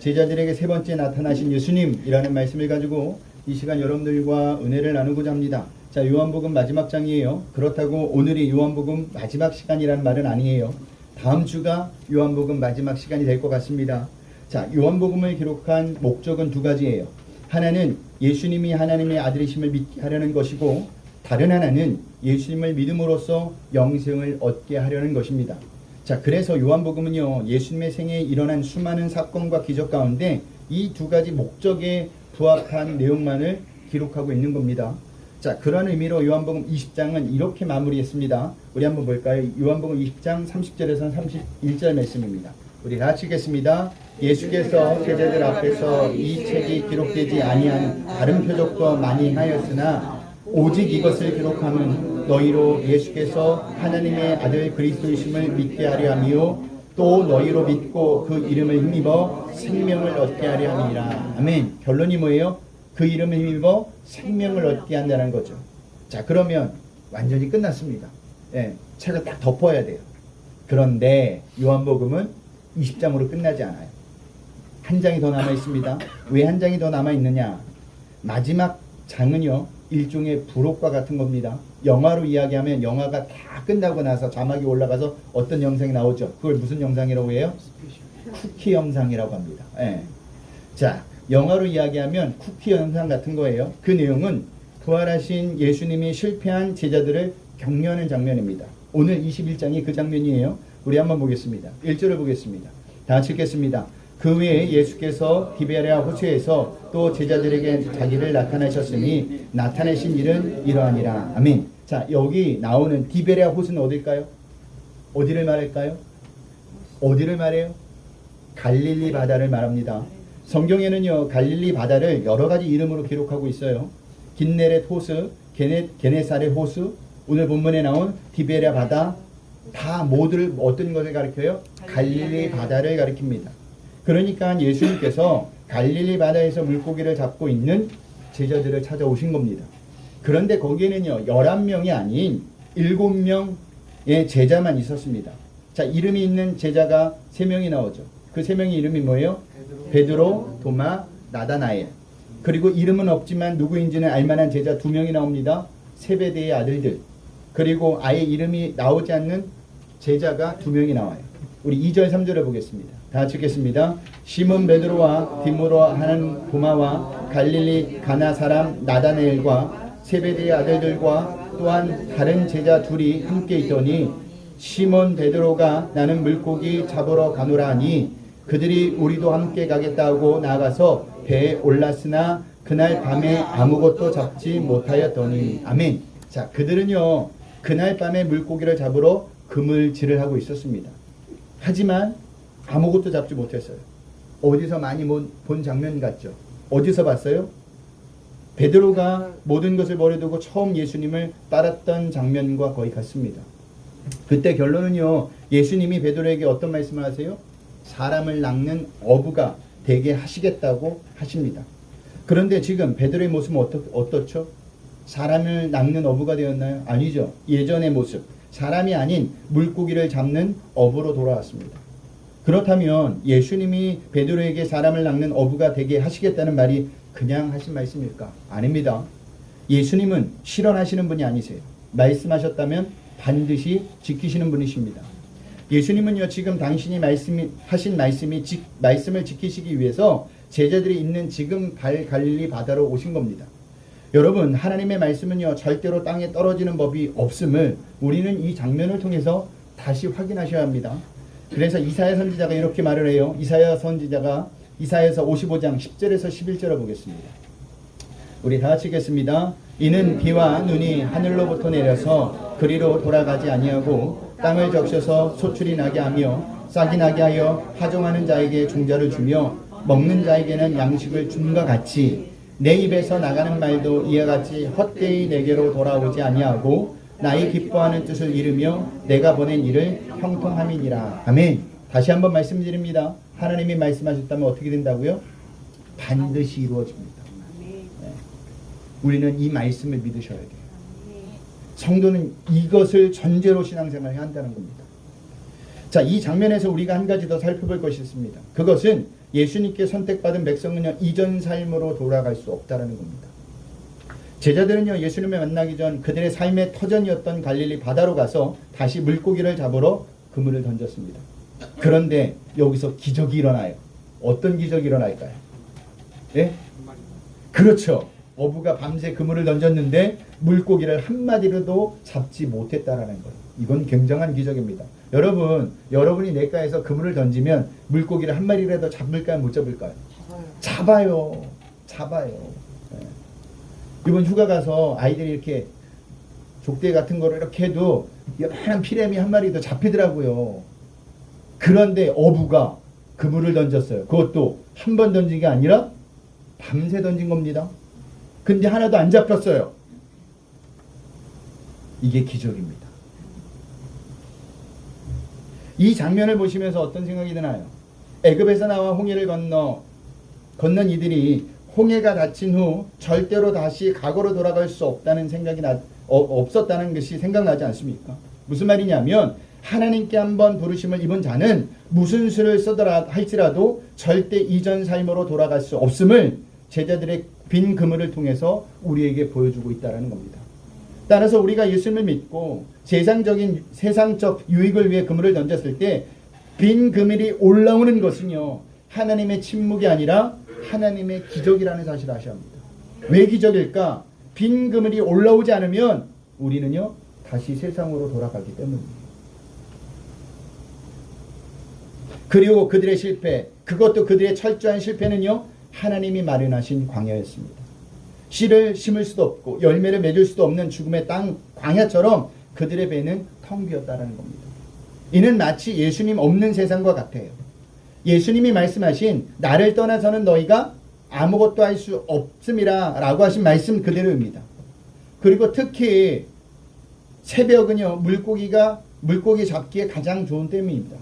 제자들에게 세 번째 나타나신 예수님이라는 말씀을 가지고 이 시간 여러분들과 은혜를 나누고자 합니다. 자, 요한복음 마지막 장이에요. 그렇다고 오늘이 요한복음 마지막 시간이라는 말은 아니에요. 다음 주가 요한복음 마지막 시간이 될 것 같습니다. 자, 요한복음을 기록한 목적은 두 가지예요. 하나는 예수님이 하나님의 아들이심을 믿게 하려는 것이고 다른 하나는 예수님을 믿음으로써 영생을 얻게 하려는 것입니다. 자, 그래서 요한복음은요, 예수님의 생애에 일어난 수많은 사건과 기적 가운데 이 두 가지 목적에 부합한 내용만을 기록하고 있는 겁니다. 자, 그런 의미로 요한복음 20장은 이렇게 마무리했습니다. 우리 한번 볼까요? 요한복음 20장 30절에서 31절 말씀입니다. 우리 다 같이 읽겠습니다. 예수께서 제자들 앞에서 이 책이 기록되지 아니한 다른 표적도 많이 하였으나 오직 이것을 기록함은 너희로 예수께서 하나님의 아들 그리스도이심을 믿게 하려 함이요 또 너희로 믿고 그 이름을 힘입어 생명을 얻게 하려 함이라. 아멘. 결론이 뭐예요? 그 이름을 힘입어 생명을 얻게 한다는 거죠. 자, 그러면 완전히 끝났습니다. 예, 책을 딱 덮어야 돼요. 그런데 요한복음은 20장으로 끝나지 않아요. 한 장이 더 남아 있습니다. 왜 한 장이 더 남아 있느냐? 마지막 장은요, 일종의 부록과 같은 겁니다. 영화로 이야기하면 영화가 다 끝나고 나서 자막이 올라가서 어떤 영상이 나오죠? 그걸 무슨 영상이라고 해요? 쿠키 영상이라고 합니다. 예. 자, 영화로 이야기하면 쿠키 영상 같은 거예요. 그 내용은 부활하신 예수님이 실패한 제자들을 격려하는 장면입니다. 오늘 21장이 그 장면이에요. 우리 한번 보겠습니다. 1절을 보겠습니다. 다 같이 읽겠습니다. 그 외에 예수께서 디베랴 호수에서 또 제자들에게 자기를 나타내셨으니 나타내신 일은 이러하니라. 아멘. 자, 여기 나오는 디베랴 호수는 어딜까요? 어디를 말할까요? 어디를 말해요? 갈릴리 바다를 말합니다. 성경에는요, 갈릴리 바다를 여러 가지 이름으로 기록하고 있어요. 긴네렛 호수, 게네, 게네사렛 호수, 오늘 본문에 나온 디베랴 바다, 다 모두를 어떤 것을 가리켜요? 갈릴리 바다를 가리킵니다. 그러니까 예수님께서 갈릴리 바다에서 물고기를 잡고 있는 제자들을 찾아오신 겁니다. 그런데 거기에는요, 11명이 아닌 7명의 제자만 있었습니다. 자, 이름이 있는 제자가 3명이 나오죠. 그 3명의 이름이 뭐예요? 베드로, 도마, 나다나엘. 그리고 이름은 없지만 누구인지는 알만한 제자 2명이 나옵니다. 세베대의 아들들. 그리고 아예 이름이 나오지 않는 제자가 2명이 나와요. 우리 2절 3절을 보겠습니다. 다 같이 읽겠습니다. 시몬 베드로와 디모로 하는 도마와 갈릴리 가나 사람 나다네엘과 세베대의 아들들과 또한 다른 제자 둘이 함께 있더니 시몬 베드로가 나는 물고기 잡으러 가노라 하니 그들이 우리도 함께 가겠다 하고 나가서 배에 올랐으나 그날 밤에 아무것도 잡지 못하였더니 아멘. 자, 그들은요. 그날 밤에 물고기를 잡으러 그물질을 하고 있었습니다. 하지만 아무것도 잡지 못했어요. 어디서 많이 본, 본 장면 같죠? 어디서 봤어요? 베드로가 모든 것을 버려두고 처음 예수님을 따랐던 장면과 거의 같습니다. 그때 결론은요. 예수님이 베드로에게 어떤 말씀을 하세요? 사람을 낚는 어부가 되게 하시겠다고 하십니다. 그런데 지금 베드로의 모습은 어떻, 어떻죠? 사람을 낚는 어부가 되었나요? 아니죠. 예전의 모습. 사람이 아닌 물고기를 잡는 어부로 돌아왔습니다. 그렇다면 예수님이 베드로에게 사람을 낚는 어부가 되게 하시겠다는 말이 그냥 하신 말씀일까? 아닙니다. 예수님은 실현하시는 분이 아니세요. 말씀하셨다면 반드시 지키시는 분이십니다. 예수님은요 지금 당신이 말씀이 하신 말씀이 지, 말씀을 지키시기 위해서 제자들이 있는 지금 갈 갈릴리 바다로 오신 겁니다. 여러분 하나님의 말씀은요 절대로 땅에 떨어지는 법이 없음을 우리는 이 장면을 통해서 다시 확인하셔야 합니다. 그래서 이사야 선지자가 이렇게 말을 해요. 이사야 선지자가 이사야서 55장 10절에서 11절을 보겠습니다. 우리 다 같이 읽겠습니다. 이는 비와 눈이 하늘로부터 내려서 그리로 돌아가지 아니하고 땅을 적셔서 소출이 나게 하며 싹이 나게 하여 하종하는 자에게 종자를 주며 먹는 자에게는 양식을 줌과 같이 내 입에서 나가는 말도 이와 같이 헛되이 내게로 돌아오지 아니하고 나의 기뻐하는 뜻을 이루며 내가 보낸 일을 형통함이니라. 아멘. 다시 한번 말씀드립니다. 하나님이 말씀하셨다면 어떻게 된다고요? 반드시 이루어집니다. 네. 우리는 이 말씀을 믿으셔야 돼요. 성도는 이것을 전제로 신앙생활을 해야 한다는 겁니다. 자, 이 장면에서 우리가 한 가지 더 살펴볼 것이 있습니다. 그것은 예수님께 선택받은 백성은요 이전 삶으로 돌아갈 수 없다라는 겁니다. 제자들은요 예수님을 만나기 전 그들의 삶의 터전이었던 갈릴리 바다로 가서 다시 물고기를 잡으러 그물을 던졌습니다. 그런데 여기서 기적이 일어나요. 어떤 기적이 일어날까요? 예? 그렇죠. 어부가 밤새 그물을 던졌는데 물고기를 한 마리로도 잡지 못했다라는 거예요. 이건 굉장한 기적입니다. 여러분, 여러분이 냇가에서 그물을 던지면 물고기를 한 마리라도 잡을까요, 못 잡을까요? 잡아요. 잡아요. 예. 이번 휴가 가서 아이들이 이렇게 족대 같은 거를 이렇게 해도 요만한 피레미 한 마리도 잡히더라고요. 그런데 어부가 그물을 던졌어요. 그것도 한 번 던진 게 아니라 밤새 던진 겁니다. 근데 하나도 안 잡혔어요. 이게 기적입니다. 이 장면을 보시면서 어떤 생각이 드나요? 애굽에서 나와 홍해를 건너 건넌 이들이 홍해가 닫힌 후 절대로 다시 과거로 돌아갈 수 없다는 생각이 나, 어, 없었다는 것이 생각나지 않습니까? 무슨 말이냐면 하나님께 한번 부르심을 입은 자는 무슨 수를 쓰더라 할지라도 절대 이전 삶으로 돌아갈 수 없음을 제자들의 빈 그물을 통해서 우리에게 보여주고 있다는 겁니다. 따라서 우리가 예수님을 믿고 세상적인 세상적 유익을 위해 그물을 던졌을 때 빈 그물이 올라오는 것은요 하나님의 침묵이 아니라 하나님의 기적이라는 사실을 아셔야 합니다. 왜 기적일까? 빈 그물이 올라오지 않으면 우리는요 다시 세상으로 돌아가기 때문입니다. 그리고 그들의 실패, 그것도 그들의 철저한 실패는요 하나님이 마련하신 광야였습니다. 씨를 심을 수도 없고 열매를 맺을 수도 없는 죽음의 땅 광야처럼 그들의 배는 텅 비었다라는 겁니다. 이는 마치 예수님 없는 세상과 같아요. 예수님이 말씀하신 나를 떠나서는 너희가 아무것도 할 수 없음이라 라고 하신 말씀 그대로입니다. 그리고 특히 새벽은요 물고기가 물고기 잡기에 가장 좋은 때입니다.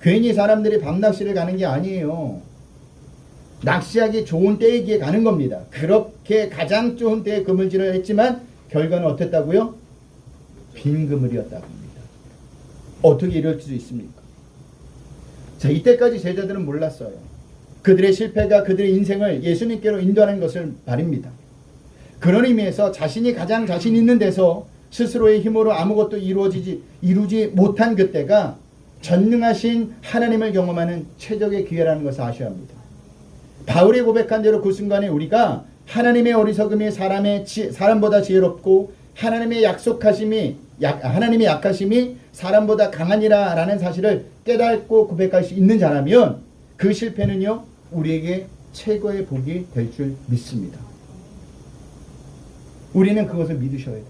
괜히 사람들이 밤낚시를 가는 게 아니에요. 낚시하기 좋은 때이기에 가는 겁니다. 그렇게 가장 좋은 때에 그물질을 했지만 결과는 어땠다고요? 빈 그물이었다고 합니다. 어떻게 이럴 수 있습니까? 자, 이때까지 제자들은 몰랐어요. 그들의 실패가 그들의 인생을 예수님께로 인도하는 것을 말입니다. 그런 의미에서 자신이 가장 자신 있는 데서 스스로의 힘으로 아무것도 이루어지지 이루지 못한 그때가 전능하신 하나님을 경험하는 최적의 기회라는 것을 아셔야 합니다. 바울이 고백한 대로 그 순간에 우리가 하나님의 어리석음이 사람의 지, 사람보다 지혜롭고 하나님의 약속하심이 약, 하나님의 약하심이 사람보다 강하니라라는 사실을 깨닫고 고백할 수 있는 자라면 그 실패는요 우리에게 최고의 복이 될 줄 믿습니다. 우리는 그것을 믿으셔야 돼요.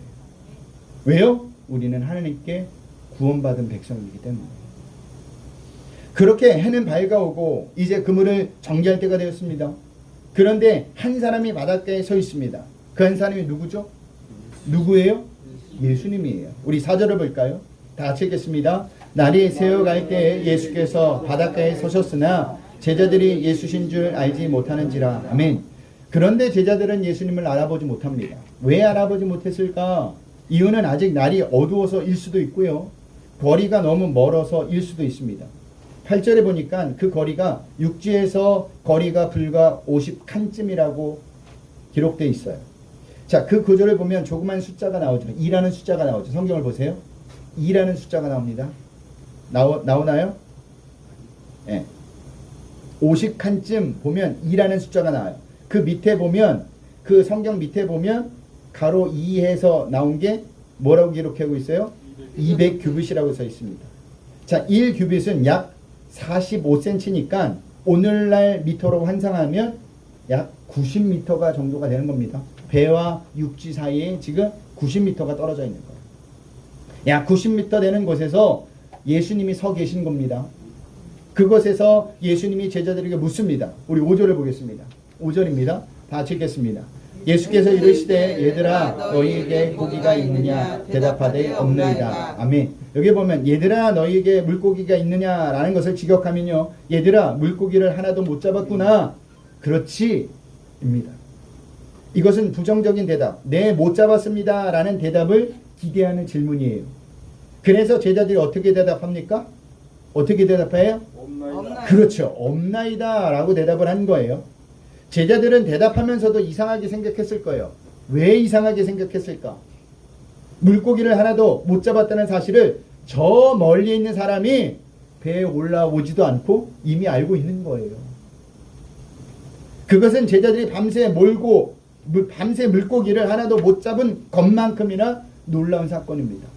왜요? 우리는 하나님께 구원받은 백성이기 때문에. 그렇게 해는 밝아오고 이제 그물을 정리할 때가 되었습니다. 그런데 한 사람이 바닷가에 서 있습니다. 그 한 사람이 누구죠? 누구예요? 예수님이에요. 우리 사절을 볼까요? 다 같이 읽겠습니다. 날이 새어갈 때 예수께서 바닷가에 서셨으나 제자들이 예수신 줄 알지 못하는지라. 아멘. 그런데 제자들은 예수님을 알아보지 못합니다. 왜 알아보지 못했을까? 이유는 아직 날이 어두워서일 수도 있고요. 거리가 너무 멀어서일 수도 있습니다. 8절에 보니까 그 거리가 육지에서 거리가 불과 50칸쯤이라고 기록되어 있어요. 자, 그 구절을 보면 조그만 숫자가 나오죠. 2라는 숫자가 나오죠. 성경을 보세요. 2라는 숫자가 나옵니다. 나오, 나오나요? 예. 네. 50칸쯤 보면 2라는 숫자가 나와요. 그 밑에 보면 그 성경 밑에 보면 가로 2에서 나온 게 뭐라고 기록하고 있어요? 200 규빗이라고 써 있습니다. 자, 1 규빗은 약 45cm니까 오늘날 미터로 환상하면 약 90m가 정도가 되는 겁니다. 배와 육지 사이에 지금 90m가 떨어져 있는 거예요. 약 90m 되는 곳에서 예수님이 서 계신 겁니다. 그곳에서 예수님이 제자들에게 묻습니다. 우리 5절을 보겠습니다. 5절입니다. 다 읽겠습니다. 예수께서 이르시되 얘들아 너희에게 고기가 있느냐 대답하되 없느니라. 아멘. 여기 보면 얘들아 너희에게 물고기가 있느냐라는 것을 직역하면요. 얘들아 물고기를 하나도 못 잡았구나. 그렇지 입니다. 이것은 부정적인 대답. 네, 못 잡았습니다. 라는 대답을 기대하는 질문이에요. 그래서 제자들이 어떻게 대답합니까? 어떻게 대답해요? 없나이다. 그렇죠. 없나이다 라고 대답을 한 거예요. 제자들은 대답하면서도 이상하게 생각했을 거예요. 왜 이상하게 생각했을까? 물고기를 하나도 못 잡았다는 사실을 저 멀리 있는 사람이 배에 올라오지도 않고 이미 알고 있는 거예요. 그것은 제자들이 밤새 몰고 물- 밤새 물고기를 하나도 못 잡은 것만큼이나 놀라운 사건입니다.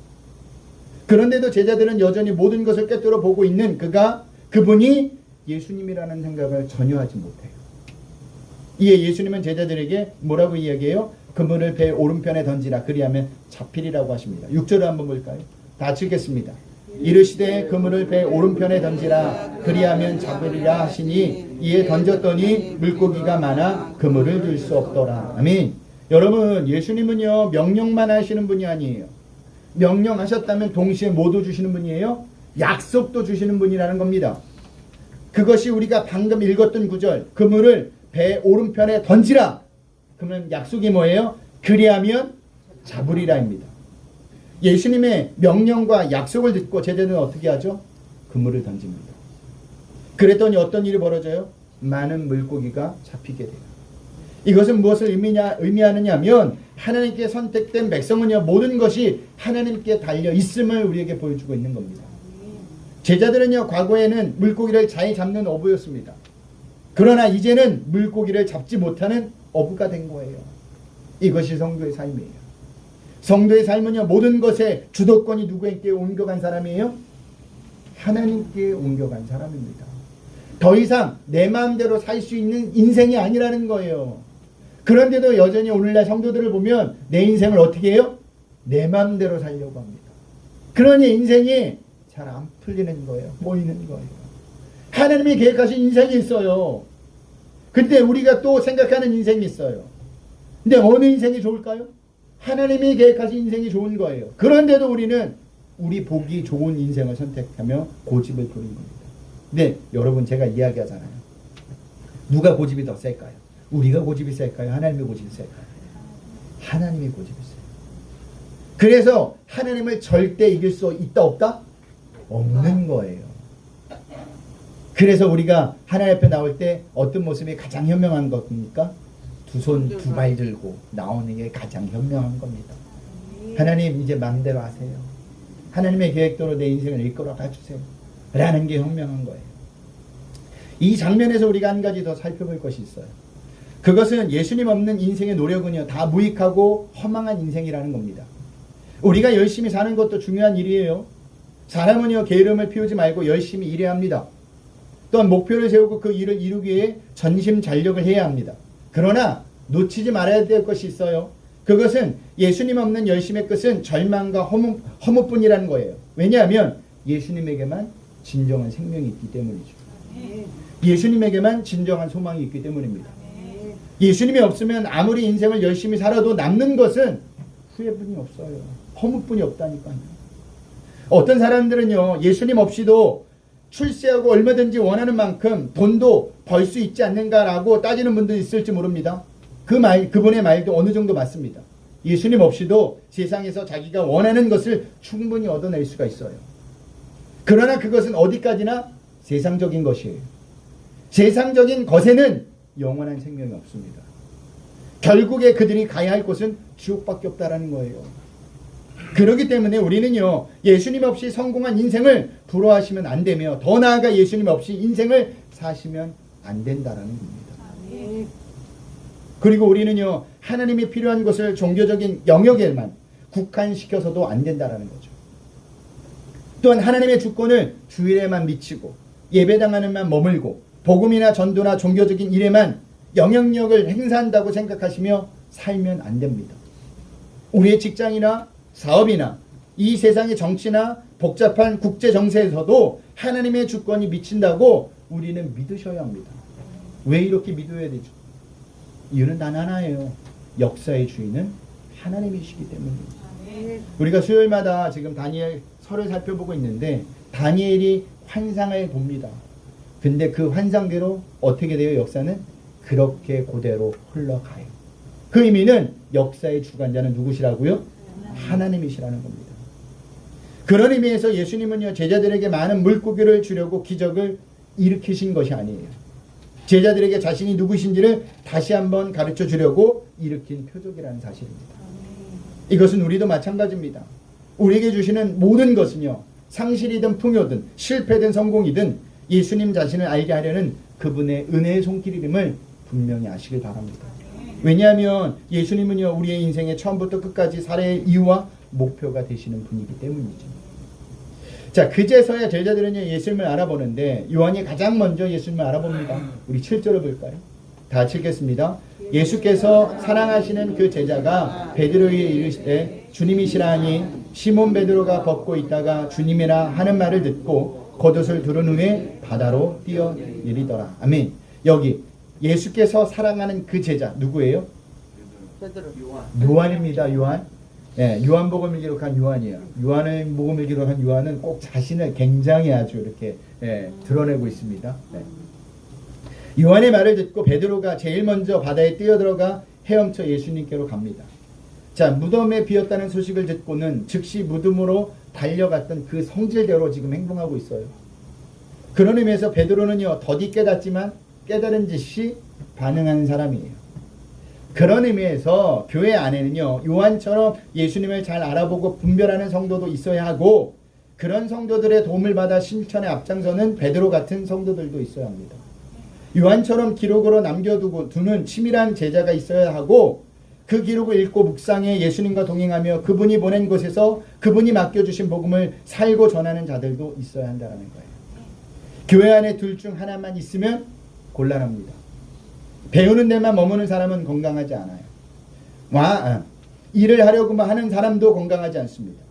그런데도 제자들은 여전히 모든 것을 꿰뚫어 보고 있는 그가 그분이 예수님이라는 생각을 전혀 하지 못해요. 이에 예수님은 제자들에게 뭐라고 이야기해요? 그물을 배 오른편에 던지라 그리하면 잡히리라고 하십니다. 6절을 한번 볼까요? 다 읽겠습니다. 이르시되 그물을 배 오른편에 던지라 그리하면 잡으리라 하시니 이에 던졌더니 물고기가 많아 그물을 들 수 없더라. 아멘. 여러분 예수님은요 명령만 하시는 분이 아니에요. 명령하셨다면 동시에 모두 주시는 분이에요. 약속도 주시는 분이라는 겁니다. 그것이 우리가 방금 읽었던 구절 그물을 배 오른편에 던지라. 그러면 약속이 뭐예요? 그리하면 잡으리라입니다. 예수님의 명령과 약속을 듣고 제자들은 어떻게 하죠? 그물을 던집니다. 그랬더니 어떤 일이 벌어져요? 많은 물고기가 잡히게 돼요. 이것은 무엇을 의미냐, 의미하느냐면 하나님께 선택된 백성은요 모든 것이 하나님께 달려 있음을 우리에게 보여주고 있는 겁니다. 제자들은요 과거에는 물고기를 잘 잡는 어부였습니다. 그러나 이제는 물고기를 잡지 못하는 어부가 된 거예요. 이것이 성도의 삶이에요. 성도의 삶은요 모든 것에 주도권이 누구에게 옮겨간 사람이에요? 하나님께 옮겨간 사람입니다. 더 이상 내 마음대로 살 수 있는 인생이 아니라는 거예요. 그런데도 여전히 오늘날 성도들을 보면 내 인생을 어떻게 해요? 내 마음대로 살려고 합니다. 그러니 인생이 잘 안 풀리는 거예요. 모이는 거예요. 하나님이 계획하신 인생이 있어요. 근데 우리가 또 생각하는 인생이 있어요. 근데 어느 인생이 좋을까요? 하나님이 계획하신 인생이 좋은 거예요. 그런데도 우리는 우리 보기 좋은 인생을 선택하며 고집을 부리는 겁니다. 네, 여러분 제가 이야기하잖아요. 누가 고집이 더 셀까요? 우리가 고집이 셀까요? 하나님의 고집이 셀까요? 하나님의 고집이 세요. 그래서 하나님을 절대 이길 수 있다 없다? 없는 거예요. 그래서 우리가 하나님 앞에 나올 때 어떤 모습이 가장 현명한 겁니까? 두 손 두 발 들고 나오는 게 가장 현명한 겁니다. 하나님 이제 마음대로 하세요. 하나님의 계획대로 내 인생을 이끌어 가주세요. 라는 게 현명한 거예요. 이 장면에서 우리가 한 가지 더 살펴볼 것이 있어요. 그것은 예수님 없는 인생의 노력은요, 다 무익하고 허망한 인생이라는 겁니다. 우리가 열심히 사는 것도 중요한 일이에요. 사람은요, 게으름을 피우지 말고 열심히 일해야 합니다. 또한 목표를 세우고 그 일을 이루기 위해 전심 전력을 해야 합니다. 그러나 놓치지 말아야 될 것이 있어요. 그것은 예수님 없는 열심의 끝은 절망과 허무, 허무뿐이라는 거예요. 왜냐하면 예수님에게만 진정한 생명이 있기 때문이죠. 예수님에게만 진정한 소망이 있기 때문입니다. 예수님이 없으면 아무리 인생을 열심히 살아도 남는 것은 후회뿐이 없어요. 허무뿐이 없다니까요. 어떤 사람들은요, 예수님 없이도 출세하고 얼마든지 원하는 만큼 돈도 벌 수 있지 않는가라고 따지는 분도 있을지 모릅니다. 그 말, 그분의 말도 어느 정도 맞습니다. 예수님 없이도 세상에서 자기가 원하는 것을 충분히 얻어낼 수가 있어요. 그러나 그것은 어디까지나 세상적인 것이에요. 세상적인 것에는 영원한 생명이 없습니다. 결국에 그들이 가야 할 곳은 지옥밖에 없다라는 거예요. 그렇기 때문에 우리는요, 예수님 없이 성공한 인생을 부러워하시면 안 되며, 더 나아가 예수님 없이 인생을 사시면 안 된다라는 겁니다. 그리고 우리는요, 하나님이 필요한 것을 종교적인 영역에만 국한시켜서도 안 된다라는 거죠. 또한 하나님의 주권을 주일에만 미치고, 예배당하는 만 머물고, 복음이나 전도나 종교적인 일에만 영향력을 행사한다고 생각하시며 살면 안 됩니다. 우리의 직장이나 사업이나 이 세상의 정치나 복잡한 국제 정세에서도 하나님의 주권이 미친다고 우리는 믿으셔야 합니다. 왜 이렇게 믿어야 되죠? 이유는 단 하나예요. 역사의 주인은 하나님이시기 때문입니다. 우리가 수요일마다 지금 다니엘 설을 살펴보고 있는데 다니엘이 환상을 봅니다. 근데 그 환상대로 어떻게 돼요? 역사는 그렇게 그대로 흘러가요. 그 의미는 역사의 주관자는 누구시라고요? 하나님이시라는 겁니다. 그런 의미에서 예수님은요 제자들에게 많은 물고기를 주려고 기적을 일으키신 것이 아니에요. 제자들에게 자신이 누구신지를 다시 한번 가르쳐 주려고 일으킨 표적이라는 사실입니다. 이것은 우리도 마찬가지입니다. 우리에게 주시는 모든 것은요 상실이든 풍요든 실패든 성공이든 예수님 자신을 알게 하려는 그분의 은혜의 손길임을 분명히 아시길 바랍니다. 왜냐하면 예수님은요 우리의 인생의 처음부터 끝까지 살아의 이유와 목표가 되시는 분이기 때문이죠. 자, 그제서야 제자들은요, 예수님을 알아보는데, 요한이 가장 먼저 예수님을 알아봅니다. 우리 7절을 볼까요? 다 읽겠습니다. 예수께서 사랑하시는 그 제자가 베드로에게 이르시되 주님이시라니 시몬 베드로가 걷고 있다가 주님이라 하는 말을 듣고 겉옷을 두른 후에 바다로 뛰어 내리더라. 아멘. 여기 예수께서 사랑하는 그 제자 누구예요? 베드로. 요한 입니다. 요한. 예, 요한복음을 기록한 요한이에요. 요한의 복음을 기록한 요한은 꼭 자신을 굉장히 아주 이렇게 예, 드러내고 있습니다. 네. 요한의 말을 듣고 베드로가 제일 먼저 바다에 뛰어들어가 헤엄쳐 예수님께로 갑니다. 자, 무덤에 비었다는 소식을 듣고는 즉시 무덤으로 달려갔던 그 성질대로 지금 행동하고 있어요. 그런 의미에서 베드로는요, 더디 깨닫지만 깨달은 듯이 반응하는 사람이에요. 그런 의미에서 교회 안에는요, 요한처럼 예수님을 잘 알아보고 분별하는 성도도 있어야 하고, 그런 성도들의 도움을 받아 실천에 앞장서는 베드로 같은 성도들도 있어야 합니다. 요한처럼 기록으로 남겨두고 두는 치밀한 제자가 있어야 하고, 그 기록을 읽고 묵상해 예수님과 동행하며 그분이 보낸 곳에서 그분이 맡겨주신 복음을 살고 전하는 자들도 있어야 한다는 거예요. 교회 안에 둘 중 하나만 있으면 곤란합니다. 배우는 데만 머무는 사람은 건강하지 않아요. 와, 아, 일을 하려고만 하는 사람도 건강하지 않습니다.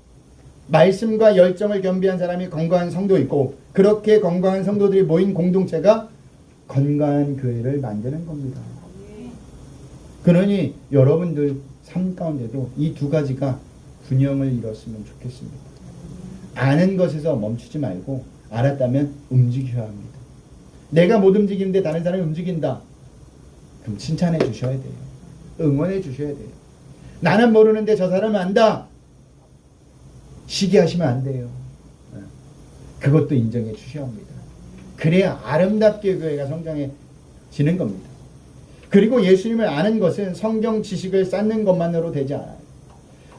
말씀과 열정을 겸비한 사람이 건강한 성도 있고 그렇게 건강한 성도들이 모인 공동체가 건강한 교회를 만드는 겁니다. 그러니 여러분들 삶 가운데도 이 두 가지가 균형을 이뤘으면 좋겠습니다. 아는 것에서 멈추지 말고 알았다면 움직여야 합니다. 내가 못 움직이는데 다른 사람이 움직인다. 그럼 칭찬해 주셔야 돼요. 응원해 주셔야 돼요. 나는 모르는데 저 사람은 안다. 시기하시면 안 돼요. 네. 그것도 인정해 주셔야 합니다. 그래야 아름답게 교회가 성장해 지는 겁니다. 그리고 예수님을 아는 것은 성경 지식을 쌓는 것만으로 되지 않아요.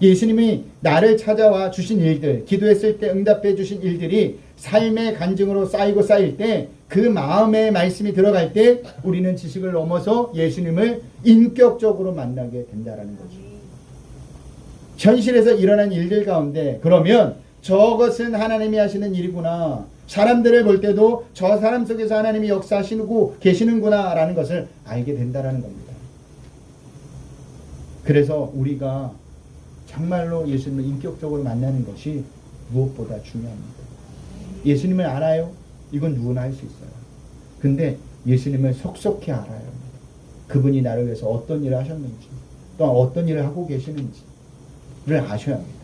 예수님이 나를 찾아와 주신 일들, 기도했을 때 응답해 주신 일들이 삶의 간증으로 쌓이고 쌓일 때 그 마음의 말씀이 들어갈 때 우리는 지식을 넘어서 예수님을 인격적으로 만나게 된다라는 거죠. 현실에서 일어난 일들 가운데 그러면 저것은 하나님이 하시는 일이구나. 사람들을 볼 때도 저 사람 속에서 하나님이 역사하시고 계시는구나라는 것을 알게 된다라는 겁니다. 그래서 우리가 정말로 예수님을 인격적으로 만나는 것이 무엇보다 중요합니다. 예수님을 알아요? 이건 누구나 할 수 있어요. 근데 예수님을 속속히 합니다. 그분이 나를 위해서 어떤 일을 하셨는지, 또 어떤 일을 하고 계시는지를 아셔야 합니다.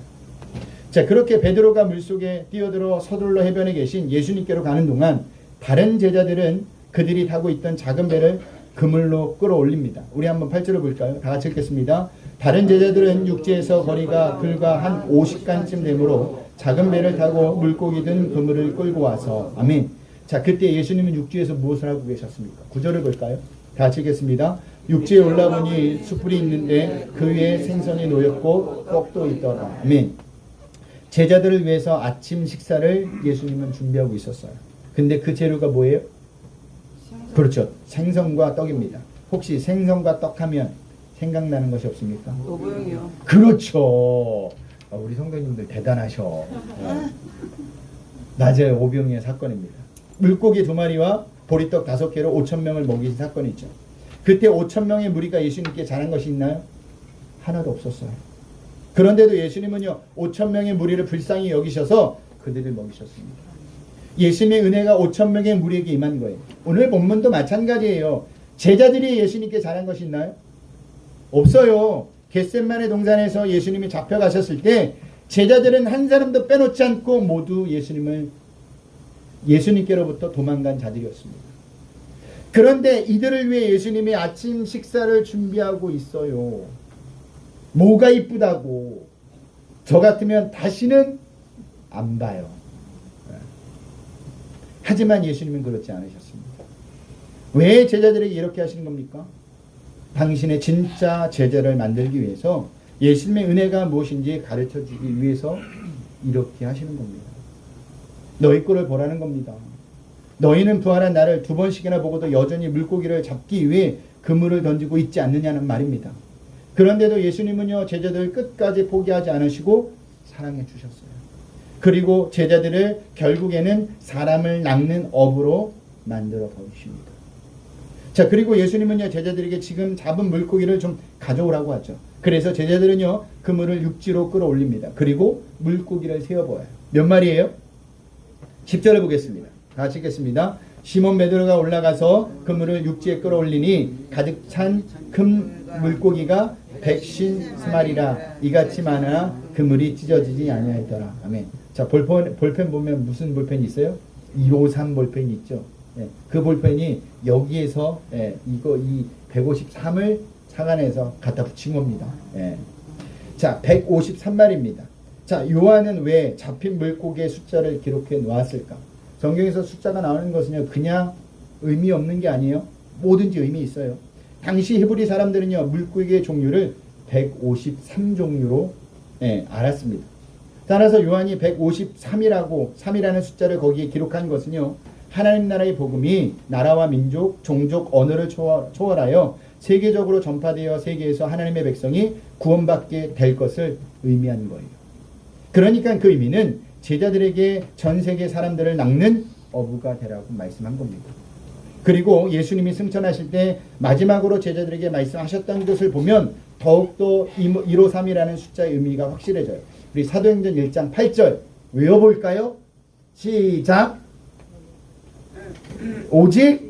자, 그렇게 베드로가 물속에 뛰어들어 서둘러 해변에 계신 예수님께로 가는 동안 다른 제자들은 그들이 타고 있던 작은 배를 그물로 끌어올립니다. 우리 한번 8절을 볼까요? 다 같이 읽겠습니다. 다른 제자들은 육지에서 거리가 불과 한 50간쯤 되므로 작은 배를 타고 물고기 든 그물을 끌고 와서 아멘. 자, 그때 예수님은 육지에서 무엇을 하고 계셨습니까? 구절을 볼까요? 다 같이 읽겠습니다. 육지에 올라보니 숯불이 있는데 그 위에 생선이 놓였고 떡도 있더라. 아멘. 제자들을 위해서 아침 식사를 예수님은 준비하고 있었어요. 근데 그 재료가 뭐예요? 그렇죠. 생선과 떡입니다. 혹시 생선과 떡 하면 생각나는 것이 없습니까? 오보영이요. 그렇죠. 아, 우리 성도님들 대단하셔. 어. 낮에 오병이의 사건입니다. 물고기 두 마리와 보리떡 다섯 개로 5천 명을 먹인 사건이 있죠. 그때 5천 명의 무리가 예수님께 잘한 것이 있나요? 하나도 없었어요. 그런데도 예수님은요 5천 명의 무리를 불쌍히 여기셔서 그들을 먹이셨습니다. 예수님의 은혜가 5천 명의 무리에게 임한 거예요. 오늘 본문도 마찬가지예요. 제자들이 예수님께 잘한 것이 있나요? 없어요. 겟셋만의 동산에서 예수님이 잡혀가셨을 때 제자들은 한 사람도 빼놓지 않고 모두 예수님을 예수님께로부터 도망간 자들이었습니다. 그런데 이들을 위해 예수님이 아침 식사를 준비하고 있어요. 뭐가 이쁘다고. 저 같으면 다시는 안 봐요. 예. 하지만 예수님은 그렇지 않으셨습니다. 왜 제자들에게 이렇게 하시는 겁니까? 당신의 진짜 제자를 만들기 위해서 예수님의 은혜가 무엇인지 가르쳐 주기 위해서 이렇게 하시는 겁니다. 너희 꼴을 보라는 겁니다. 너희는 부활한 나를 두 번씩이나 보고도 여전히 물고기를 잡기 위해 그물을 던지고 있지 않느냐는 말입니다. 그런데도 예수님은요, 제자들을 끝까지 포기하지 않으시고 사랑해 주셨어요. 그리고 제자들을 결국에는 사람을 낚는 업으로 만들어 버리십니다. 자, 그리고 예수님은요, 제자들에게 지금 잡은 물고기를 좀 가져오라고 하죠. 그래서 제자들은요, 그물을 육지로 끌어올립니다. 그리고 물고기를 세어보아요. 몇 마리예요? 10절을 보겠습니다. 다 같이 읽겠습니다. 시몬 베드로가 올라가서 그물을 육지에 끌어올리니 가득 찬큰 물고기가 백신 스마리라 이같이 많아 그물이 찢어지지 아니하였더라. 아멘. 자 볼펜 볼펜 보면 무슨 볼펜이 있어요? 253 볼펜이 있죠. 예, 그 볼펜이 여기에서 예, 이거 이 153을 착안해서 갖다 붙인 겁니다. 예. 자 153마리입니다. 자 요한은 왜 잡힌 물고기의 숫자를 기록해 놓았을까? 성경에서 숫자가 나오는 것은요 그냥 의미 없는 게 아니에요. 뭐든지 의미 있어요. 당시 히브리 사람들은요 물고기의 종류를 153종류로 예, 알았습니다. 따라서 요한이 153이라고 3이라는 숫자를 거기에 기록한 것은요 하나님 나라의 복음이 나라와 민족, 종족, 언어를 초월, 초월하여 세계적으로 전파되어 세계에서 하나님의 백성이 구원받게 될 것을 의미하는 거예요. 그러니까 그 의미는 제자들에게 전 세계 사람들을 낚는 어부가 되라고 말씀한 겁니다. 그리고 예수님이 승천하실 때 마지막으로 제자들에게 말씀하셨던 것을 보면 더욱더 153이라는 숫자의 의미가 확실해져요. 우리 사도행전 1장 8절 외워볼까요? 시작. 오직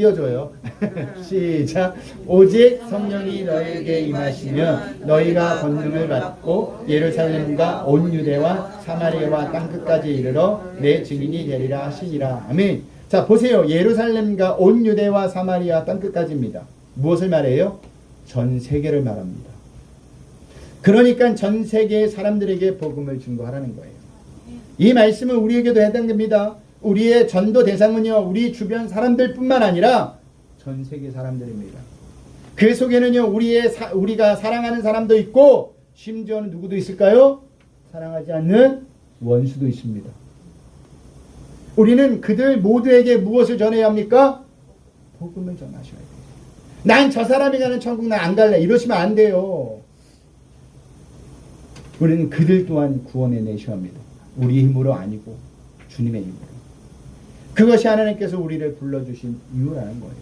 띄워줘요. 시작. 오직 성령이 너희에게 임하시면 너희가 권능을 받고 예루살렘과 온 유대와 사마리아와 땅끝까지 이르러 내 증인이 되리라 하시니라. 아멘. 자 보세요. 예루살렘과 온 유대와 사마리아 땅끝까지입니다. 무엇을 말해요? 전 세계를 말합니다. 그러니까 전 세계 사람들에게 복음을 증거하라는 거예요. 이 말씀은 우리에게도 해당됩니다. 우리의 전도 대상은요, 우리 주변 사람들 뿐만 아니라 전 세계 사람들입니다. 그 속에는요, 우리의 사, 우리가 사랑하는 사람도 있고, 심지어는 누구도 있을까요? 사랑하지 않는 원수도 있습니다. 우리는 그들 모두에게 무엇을 전해야 합니까? 복음을 전하셔야 돼요. 난 저 사람이 가는 천국 난 안 갈래. 이러시면 안 돼요. 우리는 그들 또한 구원해 내셔야 합니다. 우리 힘으로 아니고 주님의 힘으로. 그것이 하나님께서 우리를 불러주신 이유라는 거예요.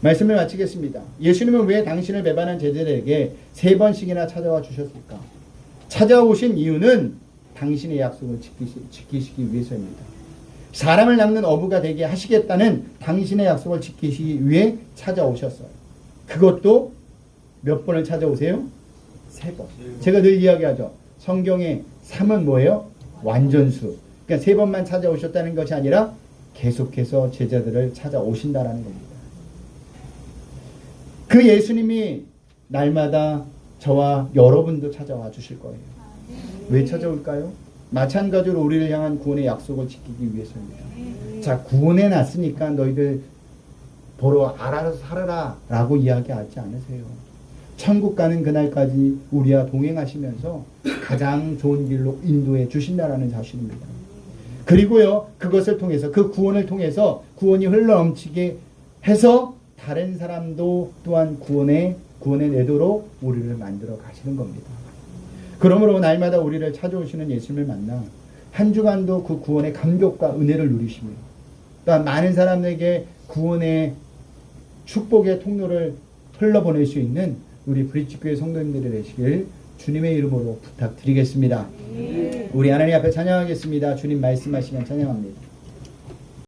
말씀을 마치겠습니다. 예수님은 왜 당신을 배반한 제자들에게 세 번씩이나 찾아와 주셨을까? 찾아오신 이유는 당신의 약속을 지키시, 지키시기 위해서입니다. 사람을 낚는 어부가 되게 하시겠다는 당신의 약속을 지키시기 위해 찾아오셨어요. 그것도 몇 번을 찾아오세요? 세 번. 제가 늘 이야기하죠. 성경의 3은 뭐예요? 완전수. 그러니까 세 번만 찾아오셨다는 것이 아니라 계속해서 제자들을 찾아오신다라는 겁니다. 그 예수님이 날마다 저와 여러분도 찾아와 주실 거예요. 왜 찾아올까요? 마찬가지로 우리를 향한 구원의 약속을 지키기 위해서입니다. 자, 구원해 놨으니까 너희들 보러 알아서 살아라 라고 이야기하지 않으세요. 천국 가는 그날까지 우리와 동행하시면서 가장 좋은 길로 인도해 주신다라는 사실입니다. 그리고요, 그것을 통해서, 그 구원을 통해서 구원이 흘러 넘치게 해서 다른 사람도 또한 구원에, 구원에 내도록 우리를 만들어 가시는 겁니다. 그러므로 날마다 우리를 찾아오시는 예수님을 만나 한 주간도 그 구원의 감격과 은혜를 누리시며 또한 많은 사람에게 구원의 축복의 통로를 흘러보낼 수 있는 우리 브릿지교회 성도님들이 되시길 주님의 이름으로 부탁드리겠습니다. 우리 하나님 앞에 찬양하겠습니다. 주님 말씀하시면 찬양합니다.